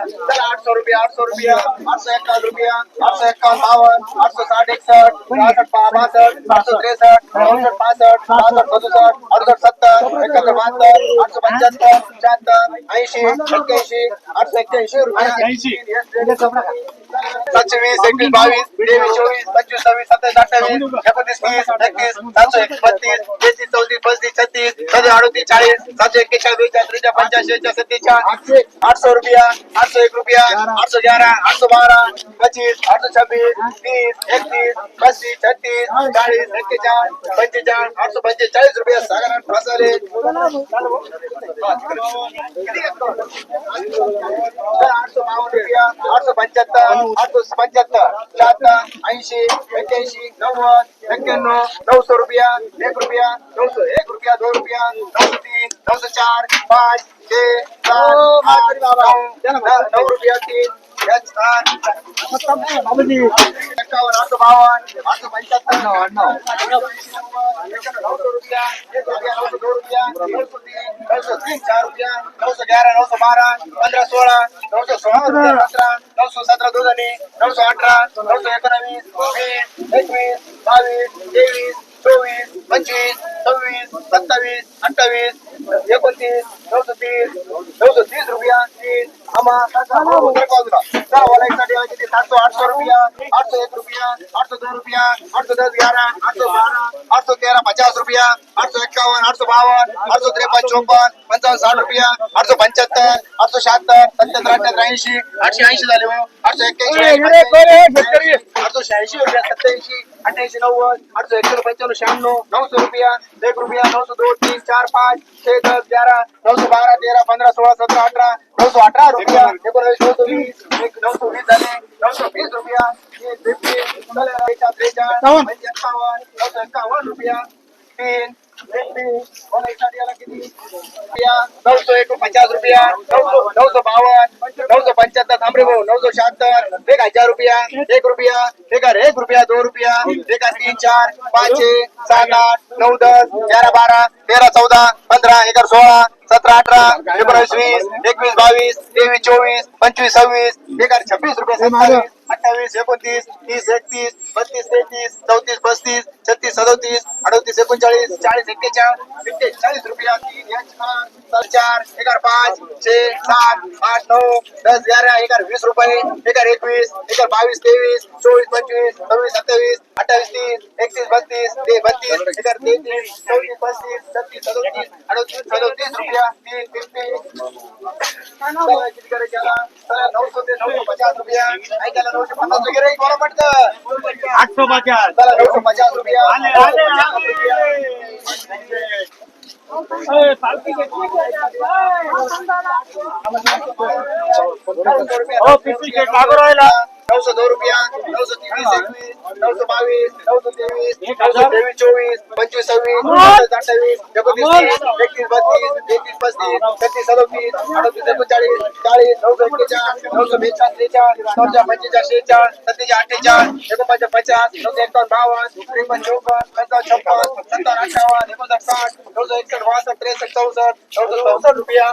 दहा पंधरा नंतर किती चला आठशे रुपये रुपये आठशे एकावन्न रुपये आठशे एकावन्न बावन्न आठशे साठ एकसष्ट सहासष्ट बासष्ट आठशे त्रेसष्ट चौसष्ट पासष्ट सहासष्ट सदुसष्ट अडुसष्ट सत्तर एकाहत्तर बहात्तर आठशे पंच्याहत्तर शहात्तर ऐंशी एक्क्याऐंशी आठशे एक्क्याऐंशी रुपये सातशे वीस एकवीस बावीस तेवीस चोवीस पंचवीस सव्वीस सत्तावीस अठ्ठावीस एकोणतीस तीस एकतीस सातशे बत्तीस तेहतीस चौतीस पस्तीस छत्तीस सदे अडतीस चाळीस सातशे एक्केचाळीस बेचाळीस त्रेचाळीस पंच्याऐंशी सत्तेचाळीस आठशे रुपया आठशे एक रुपया आठशे ग्यारह आठ सौ बारह पच्चीस आठशे छब्बीस तीस एकतीस पस्तीस छत्तीस चाळीस एक्केचाळीस पंचेचाळीस आठशे पंचेचाळीस रुपया साधारण फसले आठशे बावन्न रुपया आठशे पंच्याहत्तर आठशे पंच्याहत्तर शहात्तर ऐंशी एक्क्याऐंशी नव्वद एक्क्याण्णव नऊशे रुपया एक रुपया नऊशे एक रुपया दोन रुपया नऊशे तीन नऊशे चार पाच छे सात आठ नऊ रुपया तीन एक सात एक्कावन्न आठशे बावन्न आठशे पंच्याहत्तर नऊशे रुपया एक रुपया नऊशे दोन रुपया नऊशे तीन नऊशे तीन चार रुपया नऊशे बावीस तेवीस चोवीस पंचवीस सव्वीस सत्तावीस अठ्ठावीस एकोणतीस नऊशे तीस नऊशे तीस रुपया सातशे आठशे रुपया रुपया आठशे दोन रुपया आठशे दस ग्यारह आठशे बारह आठशे तेरह पचास रुपया साठ रुपया आठशे पंच्याहत्तर आठशे शहात्तर सत्याहत्तर अठ्याहत्तर ऐंशी आठशे ऐंशी हो आठशे एक्क्याऐंशी आठशे शहाऐंशी रुपया सत्याऐंशी अठ्याऐंशी नव्वद सौ पंचानु शामू नौ सौ रुपया एक रुपया नौ सौ दो तीन चार पाँच छह दस ग्यारह नौ सौ बारह तेरह पंद्रह सोलह सत्रह अठारह नौ सौ अठारह रुपया एक नौ सौ बीस नऊशे वीस रुपया तीन फिफ्टी त्रेचाळीस त्रेचाळीस पंच्याण्णव नऊशे एकावन्न रुपया तीन नऊशे एक पचास रुपया नऊशे नऊशे बावन्न नऊशे पंच्याहत्तर थांबरे भाऊ नऊशे शहात्तर एक हज़ार रुपया एक रुपया एक हज़ार एक रुपया दोन रुपया एक हज़ार तीन चार पाच छे सात आठ नऊ दस ग्यारह बारा तेरा चौदा पंधरा एक हज़ार सोळा सतरा अठरा एकोणावीस वीस एकवीस बावीस तेवीस चोवीस पंचवीस सव्वीस एक छब्बीस रुपये सत्तावीस एकोणतीस तीस एकतीस बत्तीस तेहतीस चौतीस पस्तीस छत्तीस सदोतीस अडतीस एकोणचाळीस चाळीस एक्केचाळीस एक्केचाळीस रुपया तीन चार हज़ार पाच छे सात आठ नऊ दस ग्यारह हज़ार वीस रुपये हज़ार एकवीस एक हज़ार बावीस तेवीस चोवीस पंचवीस सव्वीस सत्तावीस अठ्ठावीस तीस एकतीस बत्तीस ते बत्तीस हज़ार तेहतीस चौतीस पस्तीस छत्तीस सदोतीस अडतीस सदोतीस रुपया तीन? चला, नऊशे ते नऊशे पचास रुपया ऐकायला नऊशे पन्नास वगैरे पटकन सौ पचास पचास रुपया। ओ घेतली हो, पिशवी राहिला. नऊशे दोन रुपया। नऊशे तेवीस एकवीस नऊशे बावीस नऊशे तेवीस नऊशे. तेवीस चोवीस पंचवीस सव्वीस अठ्ठावीस एकोणतीस तीस एकतीस पचास नऊशे एकावन्न बावन्न त्रेपन्न चौपन्न पंचावन्न छप्पन सत्तर अठ्ठावन्न एकोणसाठ रुपया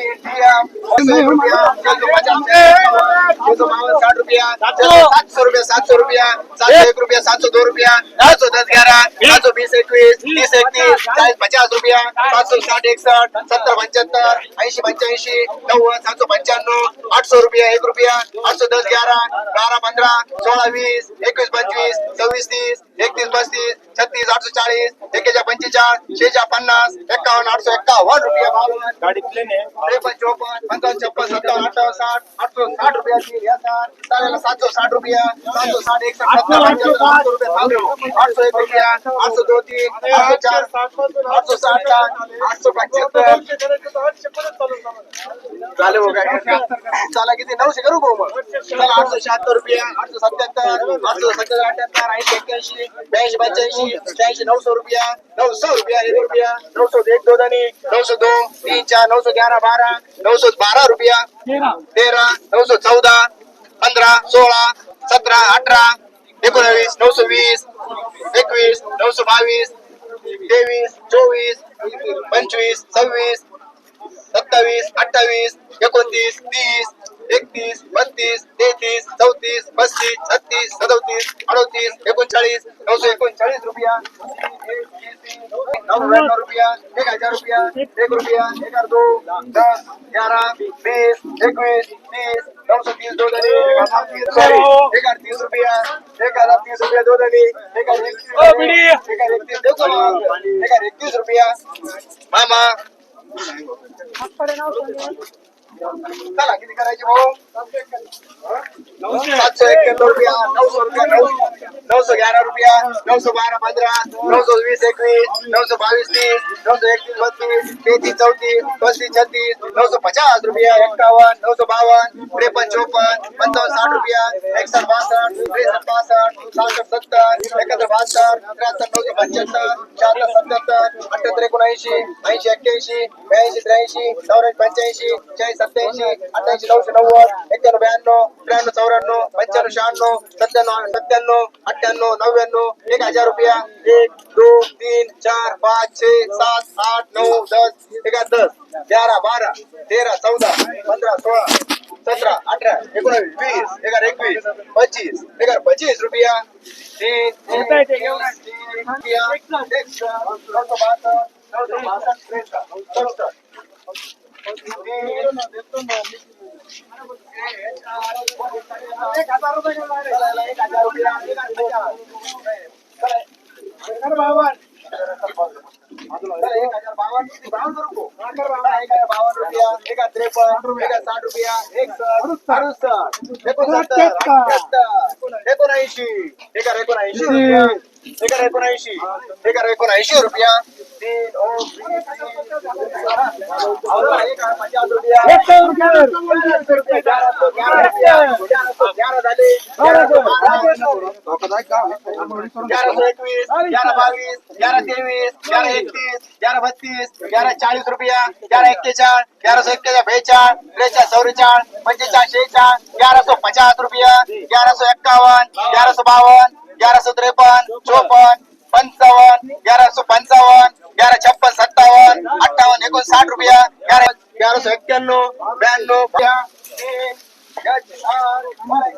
रुपया सात पचास। नऊशे बावन्न साठ रुपया सात सौ रुपया। सातशे एक रुपया सातशे दो रुपया सातशे दस ग्यारह सातशे बीस एकवीस तीस एकतीस चाळीस पचास रुपया सातशे साठ एकसष्ट सत्तर पंच्याहत्तर ऐंशी पंच्याऐंशी नव्वद सातशे पंच्याण्णव आठशे रुपया एक रुपया आठशे दस ग्यारह बारा पंधरा सोळा वीस एकवीस पंचवीस सव्वीस तीस एकतीस पस्तीस छत्तीस आठशे चाळीस एकेच्या पंचेचाळीस शेच्या पन्नास एक्कावन्न आठशे एक्कावन्न रुपये बावन्न गाडी प्लेन आहे. त्रेपन्न चोपन्न पंचावन्न छप्पन सत्तावन्न अठ्ठावन्न साठ आठशे साठ रुपयाची या साठ चालेल सातशे साठ रुपया सातशे साठ एकसष्ट सत्तर आठशे रुपये एक रुपया आठशे दोन तीन आठशे चार आठशे साठ चार आठशे पंच्याहत्तर चालेल हो काय? चला किती नऊशे करू भाऊ मग चला आठशे शहात्तर रुपया आठशे सत्याहत्तर आठशे सत्तर अठ्याहत्तर ऐंशी एक्क्याऐंशी ब्याऐंशी पंच्याऐंशी शहाऐंशी नऊशे रुपया नऊशे रुपया एक रुपया नऊशे एक दोन आणि नऊशे दोन तीन चार नऊशे ग्यारह बारा नऊशे बारा रुपया तेरा नऊशे चौदा पंधरा सोळा सतरा अठरा एकोणावीस नऊशे वीस एकवीस नऊशे बावीस तेवीस चोवीस पंचवीस सव्वीस सत्तावीस अठ्ठावीस एकोणतीस तीस एकतीस बत्तीस तेहतीस चौतीस पस्तीस छत्तीस सदोतीस अडोतीस एकोणचाळीस नऊशे एकोणचाळीस रुपया नव्याण्णव रुपया एक हज़ार रुपया एक रुपया एक हज़ार दो दस ग्यारह बीस एकवीस तीस नऊशे तीस दो सॉरी एक हज़ार तीस रुपया एक हज़ार तीस रुपया दो धनी एक हज़ार एकतीस ओ, एक हज़ार एकतीस देखो एक हज़ार एकतीस रुपया. मामा. चला किती करायचे भाऊ सातशे एक्क्याण्णव रुपया नऊशे रुपया नऊ नऊशे ग्यारह रुपया नऊशे बारा पंधरा नऊशे वीस एकवीस नऊशे बावीस तीस नऊशे एकतीस बत्तीस तेहतीस चौतीस पस्तीस छत्तीस नऊशे पचास रुपया एक्कावन्न नऊशे बावन्न त्रेपन्न चोपन्न पंचावन्न साठ रुपया एकसठ बासष्ट त्रेसष्ट पासष्ट सहासष्ट सत्तर एकाहत्तर बहात्तर त्र्याहत्तर नऊशे पंच्याहत्तर शहात्तर सत्याहत्तर अठ्याहत्तर एकोणऐंशी ऐंशी एक्क्याऐंशी ब्याऐंशी त्र्याऐंशी चौऱ्याऐंशी पंच्याऐंशी चाळीस सत्याऐंशी अठ्ठ्याऐंशी नऊशे नव्वद एक्क्याण्णव ब्याण्णव त्र्याण्णव चौऱ्याण्णव पंच्याण्णव शहाण्णव सत्त्याण्णव सत्त्याण्णव अठ्ठ्याण्णव नव्याण्णव एक हजार रुपया. एक दोन तीन चार पाच छे सात आठ नऊ दस एका दस ग्यारह बारा तेरा चौदा पंधरा सोळा सतरा अठरा एकोणावीस वीस एगार एकवीस पंचवीस एगार पंचवीस रुपया ते घेऊन. तीन रुपया एका त्रेपन्न एका साठ रुपया एक अडुसष्ट एकोणसत्तर एकोणऐंशी एका एकोणऐंशी रुपया एकोणऐंशी एका एकोणऐंशी रुपया. तीन ओ तीन, तीन, एक हज़ार पचास रुपया ग्यारह सौ ग्यारह ग्यारह सौ एकवीस ग्यारह बावीस ग्यारह तेवीस ग्यारह एकतीस बत्तीस ग्यारह चाळीस रुपया ग्यारह एक्केचाळ ग्यारह सौ एक्केचाळ बेचाळ त्रेचाळ चौवेचाळ पंचेचाळ शेचाळ ग्यारह सौ पचास रुपया ग्यारह सौ एक्कावन्न ग्यारह सौ बावन्न ग्यारह सौ त्रेपन्न चोपन्न पंचावन्न ग्यारह सौ पंचावन्न ग्यारह छप्पन सत्तावन्न अठ्ठावन्न एकोणसाठ रुपया. ग्यारह ग्यारह सौ एक्क्याण्णव ब्याण्णव तीन, चार, पाच